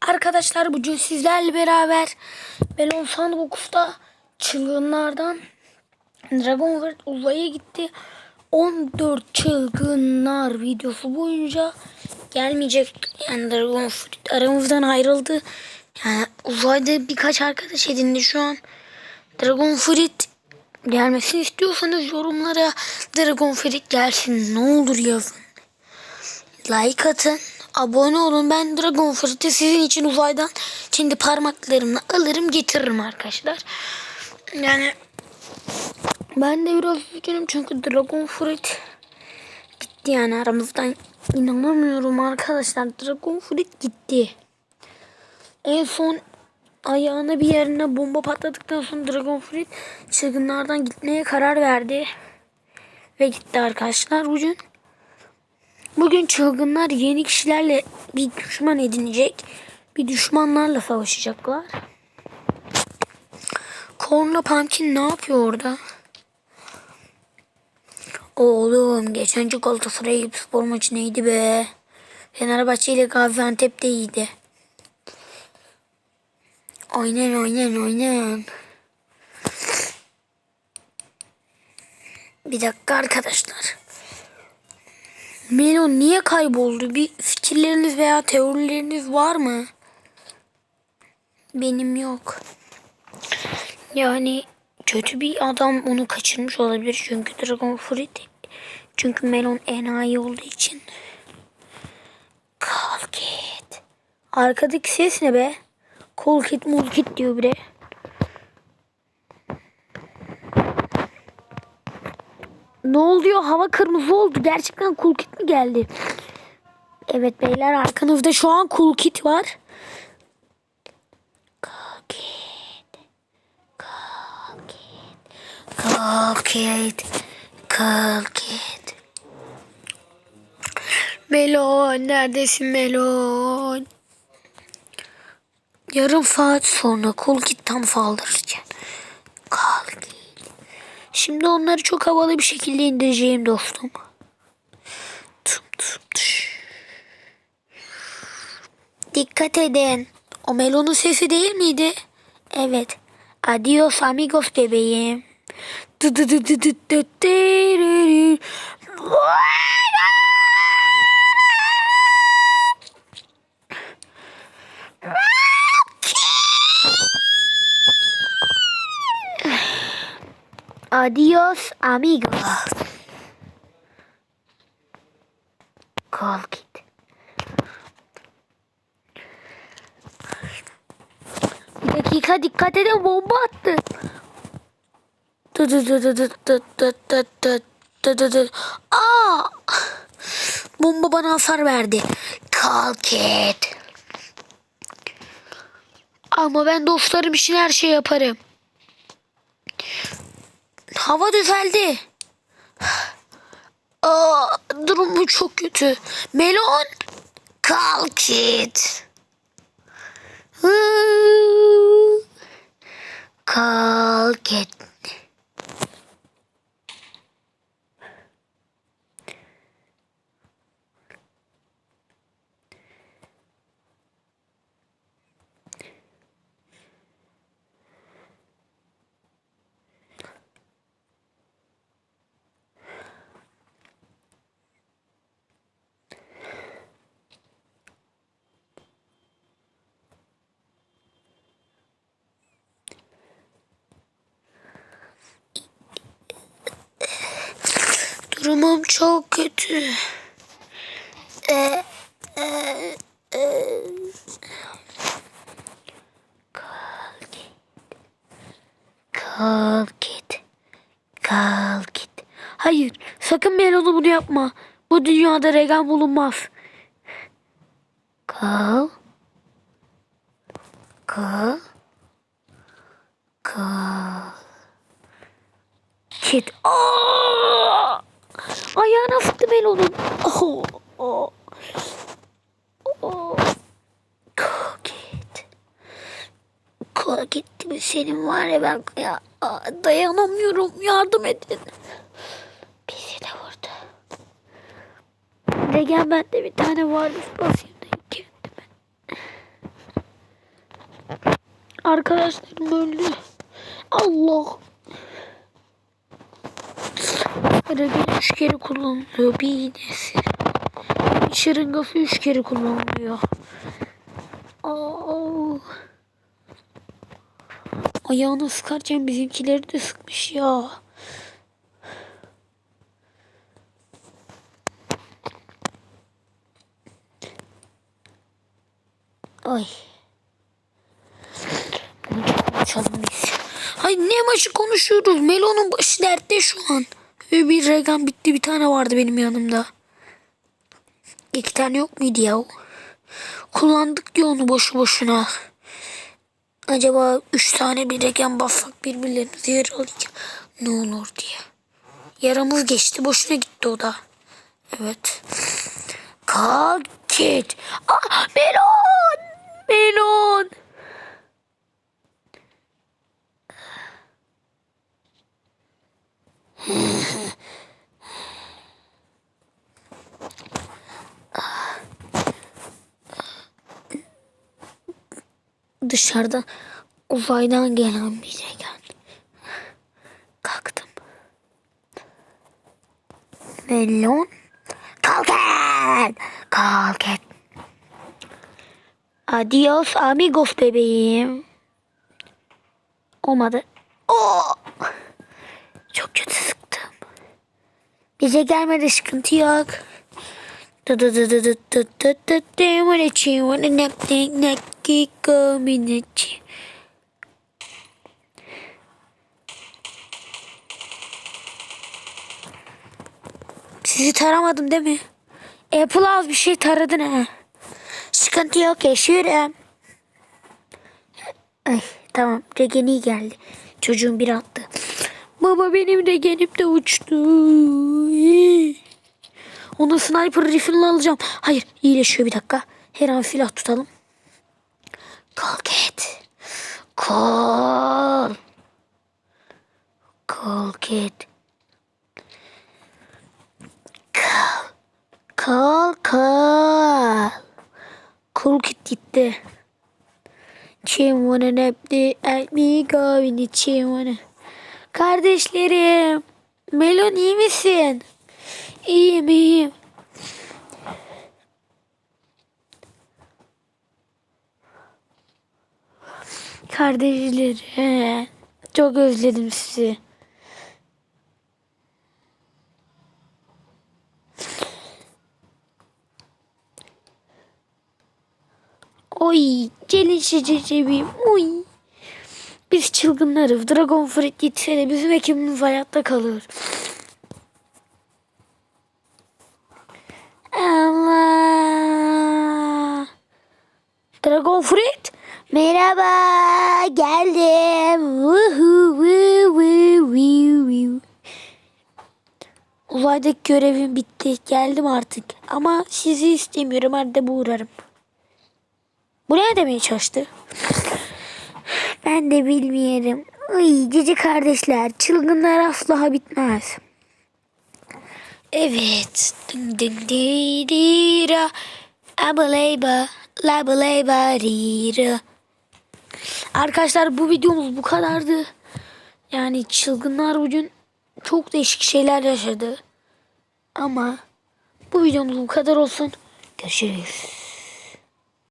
Arkadaşlar bugün sizlerle beraber Melon Sandbox'ta çılgınlardan Dragon World uzaya gitti. 14 çılgınlar videosu boyunca gelmeyecek. Yani Dragon Fruit aramızdan ayrıldı. Yani uzayda birkaç arkadaş edindi şu an. Dragon Fruit gelmesini istiyorsanız yorumlara Dragon Fruit gelsin ne olur yazın. Like atın. Abone olun. Ben Dragon Fruit'i sizin için uzaydan kendi parmaklarımla alırım getiririm arkadaşlar. Yani ben de biraz üzgünüm çünkü Dragon Fruit gitti yani aramızdan. inanamıyorum arkadaşlar. Dragon Fruit gitti. En son ayağına bir yerine bomba patladıktan sonra Dragon Fruit çılgınlardan gitmeye karar verdi. Ve gitti arkadaşlar bugün. Bugün çılgınlar yeni kişilerle bir düşman edinecek. Bir düşmanlarla savaşacaklar. Kornla Pumpkin ne yapıyor orada? Oğlum geçenki Galatasaray spor maçı neydi be? Fenerbahçe ile Gaziantep de iyiydi. Aynen aynen aynen. Bir dakika arkadaşlar. Melon niye kayboldu? Bir fikirleriniz veya teorileriniz var mı? Benim yok. Yani kötü bir adam onu kaçırmış olabilir çünkü Dragon Fruit çünkü Melon enayi olduğu için. Colgate. Arkadaki ses ne be? Colgate mulkit diyor biri. Ne oluyor? Hava kırmızı oldu. Gerçekten cool kit mi geldi? Evet beyler arkanızda şu an cool kit var. Cool kit. Cool kit. Cool kit. Cool kit. Melon neredesin Melon? Yarım saat sonra cool kit tam saldıracak. Şimdi onları çok havalı bir şekilde indireceğim dostum. Tum tum tış. Dikkat edin. O melonun sesi değil miydi? Evet. Adios amigos bebeğim. Dı dı dı dı dı dı dırırır. Adios amigos. Kol git. Bir dakika dikkat edin bomba attı. Aa! Bomba bana hasar verdi. Kalk et. Ama ben dostlarım için her şey yaparım. Hava düzeldi. Aa, durum bu çok kötü. Melon kalk it. Hıı. Kalk it. Durumum çok kötü. Ee, e, e. Kalk git. Kalk git. Kalk git. Hayır, sakın Melon'u bunu yapma. Bu dünyada regan bulunmaz. Kal. Kal. Kal. Kit. Aa! Ayağına sıktı Melon'un. Oh, oh. Oh. Kit. Kit mi senin var ya ben ya dayanamıyorum yardım edin. Bizi de vurdu. Regen bende bir tane varmış basayım da kendime. Arkadaşlarım öldü. Allah. Regal üç kere kullanılıyor. Bir iğnesi. Şırıngası üç kere kullanılıyor. Aa. Ayağını sıkarken bizimkileri de sıkmış ya. Ay. Biz. Ay ne maçı konuşuyoruz? Melon'un başı dertte şu an. Ve bir regan bitti bir tane vardı benim yanımda. İki tane yok muydu ya? Kullandık diyor onu boşu boşuna. Acaba üç tane bir regan bassak birbirlerimizi yaralayacak. Ne olur diye. Yaramız geçti. Boşuna gitti o da. Evet. Kalk git. Ah melon. Melon. Dışarıda uzaydan gelen bir şey geldi. Kalktım. Melon. Kalk et. Kalk et. Adios amigos bebeğim. Olmadı. Oo! Neck neck go minute. Sizi taramadım değil mi? Apple az bir şey taradın ha. Sıkıntı yok yaşıyorum. Ay tamam regeni geldi. Çocuğun bir attı. Baba benim de genim de uçtu. Ona sniper rifle alacağım. Hayır iyileşiyor bir dakika. Her an silah tutalım. Kalket. Kol. Kalket. Kal. Kal kal. Kol git gitti. Çin wanna nap the at me going to chin wanna. Kardeşlerim. Melon iyi misin? İyiyim iyiyim. Kardeşlerim. Çok özledim sizi. Oy, gelin şişeceğim. Oy. Biz çılgınlarız. Dragon Fruit gitse de bizim ekibimiz hayatta kalır. Allah. Dragon Fruit. Merhaba. Geldim. Woo, woo. Uzaydaki görevim bitti. Geldim artık. Ama sizi istemiyorum. Arada uğrarım. Bu ne demeye çalıştı? Ben de bilmiyorum. Ay cici kardeşler. Çılgınlar asla bitmez. Evet. Ding ding di di ra. Abaleyba. Labaleyba di. Arkadaşlar bu videomuz bu kadardı. Yani çılgınlar bugün çok değişik şeyler yaşadı. Ama bu videomuz bu kadar olsun. Görüşürüz.